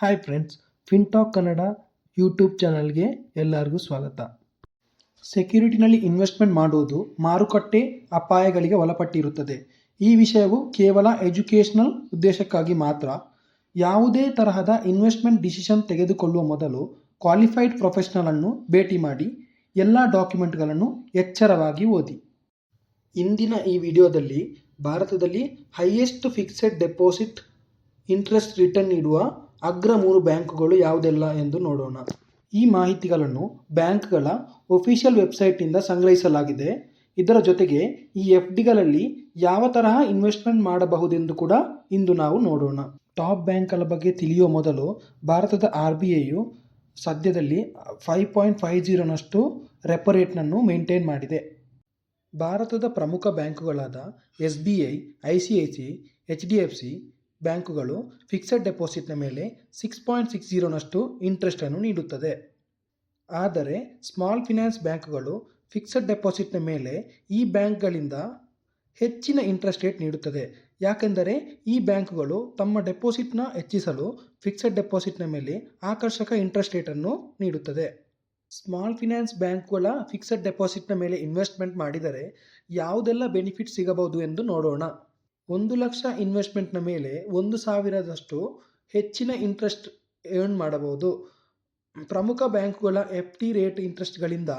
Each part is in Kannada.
Hi friends Fintalk Kannada YouTube ಚಾನಲ್ಗೆ ಎಲ್ಲರಿಗೂ ಸ್ವಾಗತ. ಸೆಕ್ಯೂರಿಟಿನಲ್ಲಿ ಇನ್ವೆಸ್ಟ್ಮೆಂಟ್ ಮಾಡುವುದು ಮಾರುಕಟ್ಟೆ ಅಪಾಯಗಳಿಗೆ ಒಳಪಟ್ಟಿರುತ್ತದೆ. ಈ ವಿಷಯವು ಕೇವಲ ಎಜುಕೇಷನಲ್ ಉದ್ದೇಶಕ್ಕಾಗಿ ಮಾತ್ರ, ಯಾವುದೇ ತರಹದ ಇನ್ವೆಸ್ಟ್ಮೆಂಟ್ ಡಿಸಿಷನ್ ತೆಗೆದುಕೊಳ್ಳುವ ಮೊದಲು ಕ್ವಾಲಿಫೈಡ್ ಪ್ರೊಫೆಷನಲನ್ನು ಭೇಟಿ ಮಾಡಿ, ಎಲ್ಲ ಡಾಕ್ಯುಮೆಂಟ್ಗಳನ್ನು ಎಚ್ಚರವಾಗಿ ಓದಿ. ಇಂದಿನ ಈ ವಿಡಿಯೋದಲ್ಲಿ ಭಾರತದಲ್ಲಿ highest fixed deposit interest return ನೀಡುವ ಅಗ್ರ ಮೂರು ಬ್ಯಾಂಕುಗಳು ಯಾವುದೆಲ್ಲ ಎಂದು ನೋಡೋಣ. ಈ ಮಾಹಿತಿಗಳನ್ನು ಬ್ಯಾಂಕ್ಗಳ ಒಫಿಷಿಯಲ್ ವೆಬ್ಸೈಟ್ನಿಂದ ಸಂಗ್ರಹಿಸಲಾಗಿದೆ. ಇದರ ಜೊತೆಗೆ ಈ ಎಫ್ ಡಿಗಳಲ್ಲಿ ಯಾವ ತರಹ ಇನ್ವೆಸ್ಟ್ಮೆಂಟ್ ಮಾಡಬಹುದೆಂದು ಕೂಡ ಇಂದು ನಾವು ನೋಡೋಣ. ಟಾಪ್ ಬ್ಯಾಂಕ್ಗಳ ಬಗ್ಗೆ ತಿಳಿಯುವ ಮೊದಲು ಭಾರತದ ಆರ್ ಬಿ ಐಯು ಸದ್ಯದಲ್ಲಿ ಫೈವ್ ಪಾಯಿಂಟ್ ಫೈವ್ ಜೀರೋನಷ್ಟು ರೆಪೋ ರೇಟ್ನನ್ನು ಮೇಂಟೈನ್ ಮಾಡಿದೆ. ಭಾರತದ ಪ್ರಮುಖ ಬ್ಯಾಂಕುಗಳಾದ S B I I C I C, H D F C ಬ್ಯಾಂಕುಗಳು ಫಿಕ್ಸೆಡ್ ಡೆಪಾಸಿಟ್ನ ಮೇಲೆ ಸಿಕ್ಸ್ ಪಾಯಿಂಟ್ ಸಿಕ್ಸ್ ಜೀರೋನಷ್ಟು ಇಂಟ್ರೆಸ್ಟನ್ನು ನೀಡುತ್ತದೆ. ಆದರೆ ಸ್ಮಾಲ್ ಫಿನಾನ್ಸ್ ಬ್ಯಾಂಕುಗಳು ಫಿಕ್ಸೆಡ್ ಡೆಪಾಸಿಟ್ನ ಮೇಲೆ ಈ ಬ್ಯಾಂಕ್ಗಳಿಂದ ಹೆಚ್ಚಿನ ಇಂಟ್ರೆಸ್ಟ್ ರೇಟ್ ನೀಡುತ್ತದೆ. ಯಾಕೆಂದರೆ ಈ ಬ್ಯಾಂಕುಗಳು ತಮ್ಮ ಡೆಪಾಸಿಟ್ನ ಹೆಚ್ಚಿಸಲು ಫಿಕ್ಸೆಡ್ ಡೆಪಾಸಿಟ್ನ ಮೇಲೆ ಆಕರ್ಷಕ ಇಂಟ್ರೆಸ್ಟ್ ರೇಟನ್ನು ನೀಡುತ್ತದೆ. ಸ್ಮಾಲ್ ಫಿನಾನ್ಸ್ ಬ್ಯಾಂಕುಗಳ ಫಿಕ್ಸೆಡ್ ಡೆಪಾಸಿಟ್ನ ಮೇಲೆ ಇನ್ವೆಸ್ಟ್ಮೆಂಟ್ ಮಾಡಿದರೆ ಯಾವುದೆಲ್ಲ ಬೆನಿಫಿಟ್ ಸಿಗಬಹುದು ಎಂದು ನೋಡೋಣ. ಒಂದು ಲಕ್ಷ ಇನ್ವೆಸ್ಟ್ಮೆಂಟ್ನ ಮೇಲೆ ಒಂದು ಸಾವಿರದಷ್ಟು ಹೆಚ್ಚಿನ ಇಂಟ್ರೆಸ್ಟ್ ಏರ್ನ್ ಮಾಡಬಹುದು. ಪ್ರಮುಖ ಬ್ಯಾಂಕುಗಳ ಎಫ್ ಟಿ ರೇಟ್ ಇಂಟ್ರೆಸ್ಟ್ಗಳಿಂದ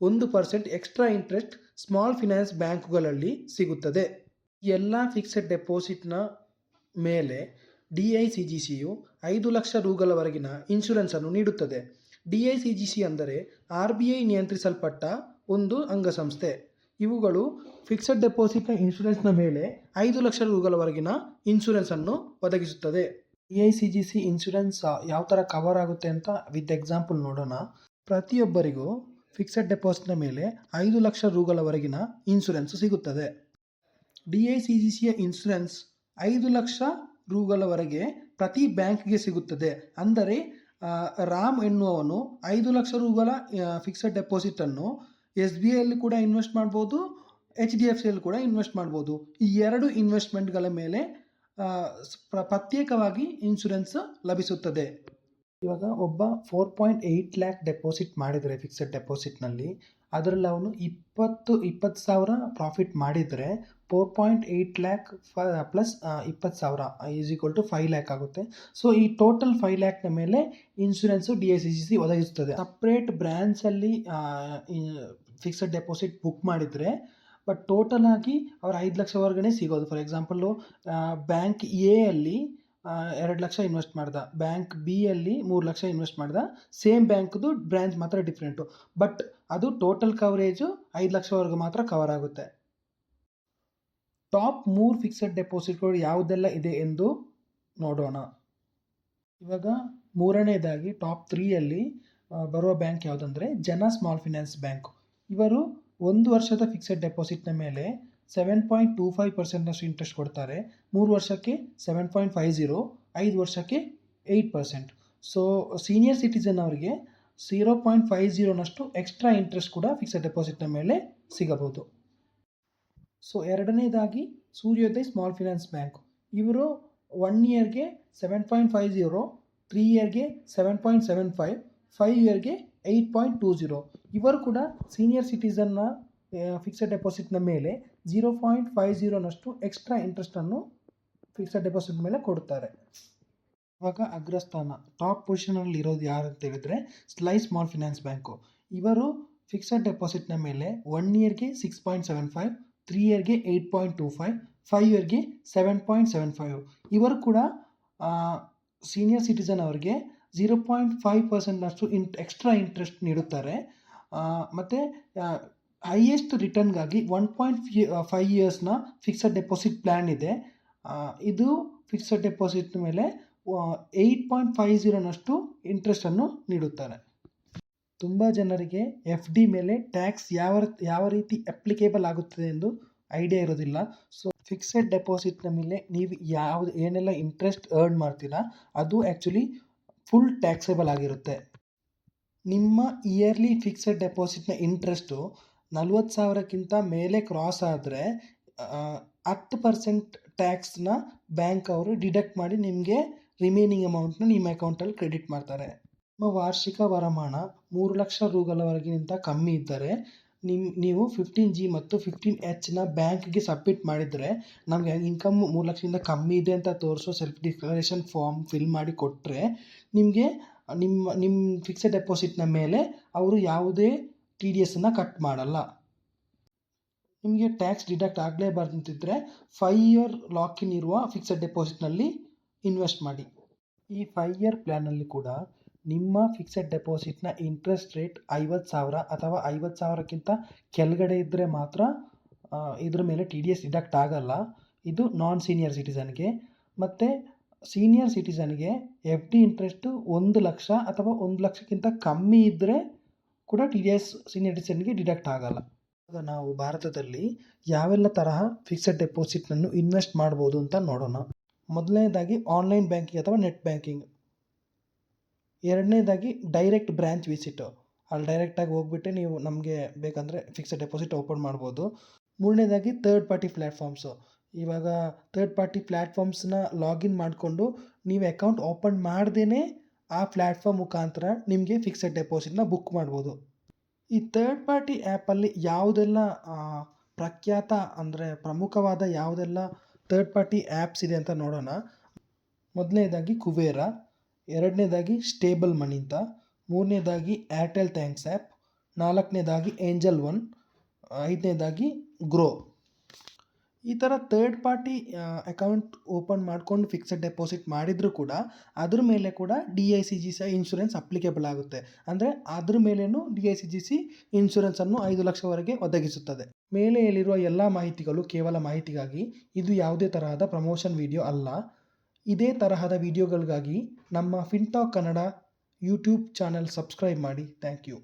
ಒಂದು percent extra interest small finance ಬ್ಯಾಂಕುಗಳಲ್ಲಿ ಸಿಗುತ್ತದೆ. ಎಲ್ಲ ಫಿಕ್ಸೆಡ್ ಡೆಪಾಸಿಟ್ನ ಮೇಲೆ ಡಿ ಐ ಸಿ ಜಿ ಸಿಯು ಐದು ಲಕ್ಷ ರೂಗಳವರೆಗಿನ ಇನ್ಶೂರೆನ್ಸನ್ನು ನೀಡುತ್ತದೆ. D I C G C ಅಂದರೆ ಆರ್ ಬಿ ಐ ನಿಯಂತ್ರಿಸಲ್ಪಟ್ಟ ಒಂದು ಅಂಗಸಂಸ್ಥೆ. ಇವುಗಳು ಫಿಕ್ಸೆಡ್ ಡೆಪಾಸಿಟ್ನ ಇನ್ಶೂರೆನ್ಸ್ನ ಮೇಲೆ ಐದು ಲಕ್ಷ ರೂಗಳವರೆಗಿನ ಇನ್ಶೂರೆನ್ಸನ್ನು ಒದಗಿಸುತ್ತದೆ. E I C G C insurance ಯಾವ ಥರ ಕವರ್ ಆಗುತ್ತೆ ಅಂತ ವಿತ್ ಎಕ್ಸಾಂಪಲ್ ನೋಡೋಣ. ಪ್ರತಿಯೊಬ್ಬರಿಗೂ ಫಿಕ್ಸೆಡ್ ಡೆಪಾಸಿಟ್ನ ಮೇಲೆ ಐದು ಲಕ್ಷ ರೂಗಳವರೆಗಿನ ಇನ್ಶೂರೆನ್ಸ್ ಸಿಗುತ್ತದೆ. ಡಿ ಐ ಸಿ ಜಿ ಸಿಯ ಇನ್ಶೂರೆನ್ಸ್ ಐದು ಲಕ್ಷ ರೂಗಳವರೆಗೆ ಪ್ರತಿ ಬ್ಯಾಂಕ್ಗೆ ಸಿಗುತ್ತದೆ. ಅಂದರೆ ರಾಮ್ ಎನ್ನುವವನು ಐದು ಲಕ್ಷ ರೂಗಳ ಫಿಕ್ಸೆಡ್ ಡೆಪಾಸಿಟನ್ನು ಎಸ್ ಬಿ ಐಯಲ್ಲಿ ಕೂಡ ಇನ್ವೆಸ್ಟ್ ಮಾಡ್ಬೋದು ಎಚ್ ಡಿ ಎಫ್ ಸಿಯಲ್ಲಿ ಕೂಡ ಇನ್ವೆಸ್ಟ್ ಮಾಡ್ಬೋದು. ಈ ಎರಡು ಇನ್ವೆಸ್ಟ್ಮೆಂಟ್ಗಳ ಮೇಲೆ ಪ್ರತ್ಯೇಕವಾಗಿ ಇನ್ಶೂರೆನ್ಸ್ ಲಭಿಸುತ್ತದೆ. ಇವಾಗ ಒಬ್ಬ four point eight lakh deposit ಮಾಡಿದರೆ ಫಿಕ್ಸೆಡ್ ಡೆಪಾಸಿಟ್ನಲ್ಲಿ ಅದರಲ್ಲಿ ಅವನು ಇಪ್ಪತ್ತು ಇಪ್ಪತ್ತು ಸಾವಿರ ಪ್ರಾಫಿಟ್ ಮಾಡಿದರೆ ಫೋರ್ ಪಾಯಿಂಟ್ ಏಯ್ಟ್ ಲ್ಯಾಕ್ ಫ ಪ್ಲಸ್ ಇಪ್ಪತ್ತು ಸಾವಿರ is equal to five lakh ಆಗುತ್ತೆ. ಸೊ ಈ ಟೋಟಲ್ ಫೈವ್ ಲ್ಯಾಕ್ನ ಮೇಲೆ insurance D S C C ಒದಗಿಸುತ್ತದೆ. ಸಪ್ರೇಟ್ ಬ್ರ್ಯಾಂಚಲ್ಲಿ ಫಿಕ್ಸೆಡ್ ಡೆಪಾಸಿಟ್ ಬುಕ್ ಮಾಡಿದರೆ ಬಟ್ ಟೋಟಲ್ ಆಗಿ ಅವ್ರು ಐದು ಲಕ್ಷವರೆಗೇ ಸಿಗೋದು. ಫಾರ್ ಎಕ್ಸಾಂಪಲ್ಲು ಬ್ಯಾಂಕ್ ಎ ಅಲ್ಲಿ ಎರಡು ಲಕ್ಷ ಇನ್ವೆಸ್ಟ್ ಮಾಡ್ದ. ಬ್ಯಾಂಕ್ ಬಿ ಅಲ್ಲಿ ಮೂರು ಲಕ್ಷ ಇನ್ವೆಸ್ಟ್ ಮಾಡ್ದ. ಸೇಮ್ ಬ್ಯಾಂಕ್ದು ಬ್ರ್ಯಾಂಚ್ ಮಾತ್ರ ಡಿಫ್ರೆಂಟು ಬಟ್ ಅದು ಟೋಟಲ್ ಕವರೇಜು ಐದು ಲಕ್ಷವರೆಗೂ ಮಾತ್ರ ಕವರ್ ಆಗುತ್ತೆ. ಟಾಪ್ ಮೂರು ಫಿಕ್ಸೆಡ್ ಡೆಪಾಸಿಟ್ಗಳು ಯಾವುದೆಲ್ಲ ಇದೆ ಎಂದು ನೋಡೋಣ. ಇವಾಗ ಮೂರನೇದಾಗಿ ಟಾಪ್ ತ್ರೀಯಲ್ಲಿ ಬರುವ ಬ್ಯಾಂಕ್ ಯಾವುದಂದರೆ ಜನ ಸ್ಮಾಲ್ ಫಿನಾನ್ಸ್ ಬ್ಯಾಂಕ್ ಇವರು ಒಂದು ವರ್ಷದ ಫಿಕ್ಸೆಡ್ ಡೆಪಾಸಿಟ್ನ ಮೇಲೆ ಸೆವೆನ್ ಪಾಯಿಂಟ್ ಟೂ ಫೈವ್ ಪರ್ಸೆಂಟ್ನಷ್ಟು ಇಂಟ್ರೆಸ್ಟ್ ಕೊಡ್ತಾರೆ. ಮೂರು ವರ್ಷಕ್ಕೆ ಸೆವೆನ್ ಪಾಯಿಂಟ್ ಫೈವ್ ಜೀರೋ ಐದು ವರ್ಷಕ್ಕೆ eight percent so senior citizen ಅವರಿಗೆ ಝೀರೋ ಪಾಯಿಂಟ್ ಫೈವ್ ಜೀರೋನಷ್ಟು ಎಕ್ಸ್ಟ್ರಾ ಇಂಟ್ರೆಸ್ಟ್ ಕೂಡ ಫಿಕ್ಸೆಡ್ ಡೆಪಾಸಿಟ್ನ ಮೇಲೆ ಸಿಗಬಹುದು. ಸೊ ಎರಡನೇದಾಗಿ ಸೂರ್ಯೋದಯ್ ಸ್ಮಾಲ್ ಫಿನಾನ್ಸ್ ಬ್ಯಾಂಕ್ ಇವರು ಒನ್ ಇಯರ್ಗೆ seven point five zero three ಇಯರ್ಗೆ seven point seven five five ಇಯರ್ಗೆ ಏಯ್ಟ್ ಪಾಯಿಂಟ್ ಟೂ ಜೀರೋ ಇವರು ಕೂಡ ಸೀನಿಯರ್ ಸಿಟಿಸನ್ನ ಫಿಕ್ಸೆಡ್ ಡೆಪಾಸಿಟ್ನ ಮೇಲೆ ಜೀರೋ ಪಾಯಿಂಟ್ ಫೈವ್ ಜೀರೋನಷ್ಟು ಎಕ್ಸ್ಟ್ರಾ ಇಂಟ್ರೆಸ್ಟನ್ನು ಫಿಕ್ಸೆಡ್ ಡೆಪಾಸಿಟ್ ಮೇಲೆ ಕೊಡುತ್ತಾರೆ ಇವಾಗ ಅಗ್ರಸ್ಥಾನ ಟಾಪ್ ಪೊಸಿಷನಲ್ಲಿ ಇರೋದು ಯಾರು ಅಂತ ಹೇಳಿದ್ರೆ ಸ್ಲೈ ಸ್ಮಾಲ್ ಫಿನಾನ್ಸ್ ಬ್ಯಾಂಕು ಇವರು ಫಿಕ್ಸೆಡ್ ಡೆಪಾಸಿಟ್ನ ಮೇಲೆ ಒನ್ ಇಯರ್ಗೆ six point seven five three ಇಯರ್ಗೆ eight point two five five ಇಯರ್ಗೆ ಸೆವೆನ್ ಪಾಯಿಂಟ್ ಸೆವೆನ್ ಫೈವ್ ಇವರು ಕೂಡ ಸೀನಿಯರ್ ಸಿಟಿಸನ್ ಅವರಿಗೆ ಝೀರೋ ಪಾಯಿಂಟ್ ಫೈವ್ ಪರ್ಸೆಂಟ್ನಷ್ಟು ಇಂಟ್ ಎಕ್ಸ್ಟ್ರಾ ಇಂಟ್ರೆಸ್ಟ್ ನೀಡುತ್ತಾರೆ. ಮತ್ತು ಹೈಯೆಸ್ಟ್ ರಿಟರ್ನ್ಗಾಗಿ ಒನ್ ಪಾಯಿಂಟ್ ಫೈವ್ ಇಯರ್ಸ್ನ ಫಿಕ್ಸಡ್ ಡೆಪಾಸಿಟ್ ಪ್ಲ್ಯಾನ್ ಇದೆ. ಇದು ಫಿಕ್ಸಡ್ ಡೆಪಾಸಿಟ್ ಮೇಲೆ ಏಯ್ಟ್ ಪಾಯಿಂಟ್ ಫೈವ್ ಜೀರೋನಷ್ಟು ಇಂಟ್ರೆಸ್ಟನ್ನು ನೀಡುತ್ತಾರೆ. ತುಂಬ ಜನರಿಗೆ ಎಫ್ ಡಿ ಮೇಲೆ ಟ್ಯಾಕ್ಸ್ ಯಾವ ಯಾವ ರೀತಿ ಅಪ್ಲಿಕೇಬಲ್ ಆಗುತ್ತದೆ ಎಂದು ಐಡಿಯಾ ಇರೋದಿಲ್ಲ. ಸೊ ಫಿಕ್ಸೆಡ್ ಡೆಪಾಸಿಟ್ನ ಮೇಲೆ ನೀವು ಯಾವುದು, ಏನೆಲ್ಲ ಇಂಟ್ರೆಸ್ಟ್ ಅರ್ನ್ ಮಾಡ್ತೀರಾ, ಅದು ಆ್ಯಕ್ಚುಲಿ ಫುಲ್ ಟ್ಯಾಕ್ಸೇಬಲ್ ಆಗಿರುತ್ತೆ. ನಿಮ್ಮ ಇಯರ್ಲಿ ಫಿಕ್ಸೆಡ್ ಡೆಪಾಸಿಟ್ನ ಇಂಟ್ರೆಸ್ಟು ನಲ್ವತ್ತು ಸಾವಿರಕ್ಕಿಂತ ಮೇಲೆ ಕ್ರಾಸ್ ಆದರೆ ಹತ್ತು ಪರ್ಸೆಂಟ್ ಟ್ಯಾಕ್ಸ್ನ ಬ್ಯಾಂಕ್ ಅವರು ಡಿಡಕ್ಟ್ ಮಾಡಿ ನಿಮಗೆ ರಿಮೈನಿಂಗ್ ಅಮೌಂಟ್ನ ನಿಮ್ಮ ಅಕೌಂಟಲ್ಲಿ ಕ್ರೆಡಿಟ್ ಮಾಡ್ತಾರೆ. ನಿಮ್ಮ ವಾರ್ಷಿಕ ವರಮಾನ ಮೂರು ಲಕ್ಷ ರೂಗಳವರೆಗಿಂತ ಕಮ್ಮಿ ಇದ್ದರೆ ನಿಮ್ಮ ನೀವು ಫಿಫ್ಟೀನ್ ಜಿ ಮತ್ತು ಫಿಫ್ಟೀನ್ ಎಚ್ನ ಬ್ಯಾಂಕ್ಗೆ ಸಬ್ಮಿಟ್ ಮಾಡಿದರೆ ನಮಗೆ ಇನ್ಕಮ್ ಮೂರು ಲಕ್ಷದಿಂದ ಕಮ್ಮಿ ಇದೆ ಅಂತ ತೋರಿಸೋ ಸೆಲ್ಫ್ ಡಿಕ್ಲರೇಷನ್ ಫಾರ್ಮ್ ಫಿಲ್ ಮಾಡಿ ಕೊಟ್ಟರೆ ನಿಮಗೆ, ನಿಮ್ಮ ನಿಮ್ಮ ಫಿಕ್ಸೆಡ್ ಡೆಪಾಸಿಟ್ನ ಮೇಲೆ ಅವರು ಯಾವುದೇ ಟಿ ಡಿ ಎಸ್ಸನ್ನು ಕಟ್ ಮಾಡಲ್ಲ. ನಿಮಗೆ ಟ್ಯಾಕ್ಸ್ ಡಿಡಕ್ಟ್ ಆಗಲೇಬಾರ್ದಂತಿದ್ದರೆ ಫೈವ್ ಇಯರ್ ಲಾಕಿನ್ ಇರುವ ಫಿಕ್ಸೆಡ್ ಡೆಪಾಸಿಟ್ನಲ್ಲಿ ಇನ್ವೆಸ್ಟ್ ಮಾಡಿ. ಈ ಫೈವ್ ಇಯರ್ ಪ್ಲ್ಯಾನಲ್ಲಿ ಕೂಡ ನಿಮ್ಮ ಫಿಕ್ಸೆಡ್ ಡೆಪಾಸಿಟ್ನ ಇಂಟ್ರೆಸ್ಟ್ ರೇಟ್ ಐವತ್ತು ಸಾವಿರ ಅಥವಾ ಐವತ್ತು ಸಾವಿರಕ್ಕಿಂತ ಕೆಳಗಡೆ ಇದ್ದರೆ ಮಾತ್ರ ಇದ್ರ ಮೇಲೆ ಟಿ ಡಿ ಎಸ್ ಡಿಡಕ್ಟ್ ಆಗೋಲ್ಲ. ಇದು ನಾನ್ ಸೀನಿಯರ್ ಸಿಟಿಸನ್ಗೆ ಮತ್ತು ಸೀನಿಯರ್ ಸಿಟಿಸನ್ಗೆ ಎಫ್ ಡಿ ಇಂಟ್ರೆಸ್ಟು ಒಂದು ಲಕ್ಷ ಅಥವಾ ಒಂದು ಲಕ್ಷಕ್ಕಿಂತ ಕಮ್ಮಿ ಇದ್ದರೆ ಕೂಡ ಟಿ ಡಿ ಎಸ್ ಸೀನಿಯರ್ ಸಿಟಿಸನ್ಗೆ ಡಿಡಕ್ಟ್ ಆಗೋಲ್ಲ. ಇವಾಗ ನಾವು ಭಾರತದಲ್ಲಿ ಯಾವೆಲ್ಲ ತರಹ ಫಿಕ್ಸೆಡ್ ಡೆಪಾಸಿಟ್ನನ್ನು ಇನ್ವೆಸ್ಟ್ ಮಾಡ್ಬೋದು ಅಂತ ನೋಡೋಣ. ಮೊದಲನೇದಾಗಿ ಆನ್ಲೈನ್ ಬ್ಯಾಂಕಿಂಗ್ ಅಥವಾ ನೆಟ್ ಬ್ಯಾಂಕಿಂಗ್ ಎರಡನೇದಾಗಿ ಡೈರೆಕ್ಟ್ ಬ್ರ್ಯಾಂಚ್ ವಿಸಿಟು ಅಲ್ಲಿ ಡೈರೆಕ್ಟಾಗಿ ಹೋಗ್ಬಿಟ್ಟು ನೀವು ನಮಗೆ ಬೇಕಂದರೆ ಫಿಕ್ಸೆಡ್ ಡೆಪಾಸಿಟ್ ಓಪನ್ ಮಾಡ್ಬೋದು. ಮೂರನೇದಾಗಿ ತರ್ಡ್ ಪಾರ್ಟಿ ಪ್ಲ್ಯಾಟ್ಫಾರ್ಮ್ಸು ಇವಾಗ ತರ್ಡ್ ಪಾರ್ಟಿ ಪ್ಲ್ಯಾಟ್ಫಾರ್ಮ್ಸ್ನ ಲಾಗಿನ್ ಮಾಡಿಕೊಂಡು ನೀವು ಅಕೌಂಟ್ ಓಪನ್ ಮಾಡ್ದೇ ಆ ಪ್ಲ್ಯಾಟ್ಫಾರ್ಮ್ ಮುಖಾಂತರ ನಿಮಗೆ ಫಿಕ್ಸೆಡ್ ಡೆಪಾಸಿಟ್ನ ಬುಕ್ ಮಾಡ್ಬೋದು. ಈ ತರ್ಡ್ ಪಾರ್ಟಿ ಆ್ಯಪಲ್ಲಿ ಯಾವುದೆಲ್ಲ ಪ್ರಖ್ಯಾತ ಅಂದರೆ ಪ್ರಮುಖವಾದ ಯಾವುದೆಲ್ಲ ತರ್ಡ್ ಪಾರ್ಟಿ ಆ್ಯಪ್ಸ್ ಇದೆ ಅಂತ ನೋಡೋಣ. ಮೊದಲನೇದಾಗಿ ಕುಬೇರ. ಎರಡನೇದಾಗಿ ಸ್ಟೇಬಲ್ ಮನಿ ಅಂತ, ಮೂರನೇದಾಗಿ ಏರ್ಟೆಲ್ ಥ್ಯಾಂಕ್ಸ್ ಆ್ಯಪ್, ನಾಲ್ಕನೇದಾಗಿ ಏಂಜಲ್ ಒನ್, ಐದನೇದಾಗಿ ಗ್ರೋ. ಈ ಥರ ಥರ್ಡ್ ಪಾರ್ಟಿ ಅಕೌಂಟ್ ಓಪನ್ ಮಾಡ್ಕೊಂಡು ಫಿಕ್ಸೆಡ್ ಡೆಪಾಸಿಟ್ ಮಾಡಿದರೂ ಕೂಡ ಅದ್ರ ಮೇಲೆ ಕೂಡ D I C G C insurance applicable ಆಗುತ್ತೆ. ಅಂದರೆ ಅದ್ರ ಮೇಲೇನು D I C G C ಇನ್ಶೂರೆನ್ಸನ್ನು ಐದು ಲಕ್ಷವರೆಗೆ ಒದಗಿಸುತ್ತದೆ. ಮೇಲೆ ಹೇಳಿರುವ ಎಲ್ಲ ಮಾಹಿತಿಗಳು ಕೇವಲ ಮಾಹಿತಿಗಾಗಿ, ಇದು ಯಾವುದೇ ತರಹದ ಪ್ರಮೋಷನ್ ವಿಡಿಯೋ ಅಲ್ಲ. ಇದೇ ತರಹದ ವಿಡಿಯೋಗಳಿಗಾಗಿ ನಮ್ಮ FinTalk Kannada YouTube channel subscribe ಮಾಡಿ. Thank you.